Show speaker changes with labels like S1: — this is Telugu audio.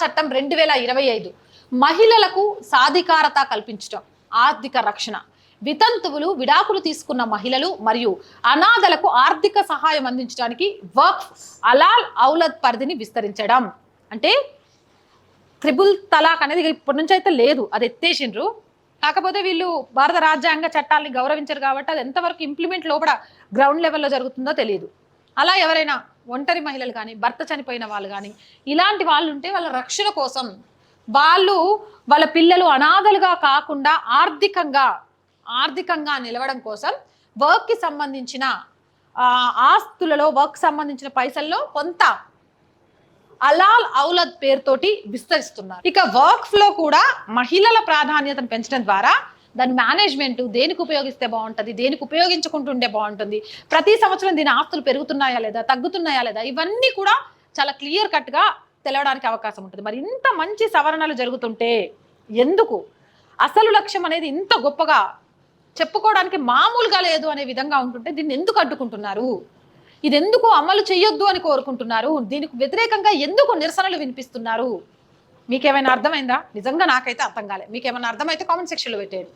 S1: చట్టం రెండు వేల ఇరవై ఐదు మహిళలకు సాధికారత కల్పించడం ఆర్థిక రక్షణ. వితంతువులు విడాకులు తీసుకున్న మహిళలు మరియు అనాథలకు ఆర్థిక సహాయం అందించడానికి వర్క్ అలాల్ ఔలద్ పరిధిని విస్తరించడం. అంటే త్రిబుల్ తలాక్ అనేది ఇప్పటి నుంచి అయితే లేదు అది ఎత్తేసిండ్రు. కాకపోతే వీళ్ళు భారత రాజ్యాంగ చట్టాలని గౌరవించరు కాబట్టి అది ఎంతవరకు ఇంప్లిమెంట్ లోపల గ్రౌండ్ లెవెల్లో జరుగుతుందో తెలియదు. అలా ఎవరైనా ఒంటరి మహిళలు కానీ భర్త చనిపోయిన వాళ్ళు కానీ ఇలాంటి వాళ్ళు ఉంటే వాళ్ళ రక్షణ కోసం వాళ్ళు వాళ్ళ పిల్లలు అనాథలుగా కాకుండా ఆర్థికంగా ఆర్థికంగా నిలవడం కోసం వర్క్కి సంబంధించిన ఆస్తులలో వర్క్ సంబంధించిన పైసల్లో కొంత అలాల్ ఔలద్ పేరుతోటి విస్తరిస్తున్నారు. ఇక వర్క్ ఫ్లో కూడా మహిళల ప్రాధాన్యతను పెంచడం ద్వారా దాని మేనేజ్మెంట్ దేనికి ఉపయోగిస్తే బాగుంటుంది దేనికి ఉపయోగించుకుంటుంటే బాగుంటుంది ప్రతి సంవత్సరం దీని ఆస్తులు పెరుగుతున్నాయా లేదా తగ్గుతున్నాయా లేదా ఇవన్నీ కూడా చాలా క్లియర్ కట్గా తెలవడానికి అవకాశం ఉంటుంది. మరి ఇంత మంచి సవరణలు జరుగుతుంటే ఎందుకు? అసలు లక్ష్యం అనేది ఇంత గొప్పగా చెప్పుకోవడానికి మామూలుగా లేదు అనే విధంగా ఉంటుంటే దీన్ని ఎందుకు అడ్డుకుంటున్నారు? ఇది ఎందుకు అమలు చేయొద్దు అని కోరుకుంటున్నారు? దీనికి వ్యతిరేకంగా ఎందుకు నిరసనలు వినిపిస్తున్నారు? మీకేమైనా అర్థమైందా? నిజంగా నాకైతే అర్థం కాలేదు మీకేమైనా అర్థమైతే కామెంట్ సెక్షన్లో పెట్టేయండి.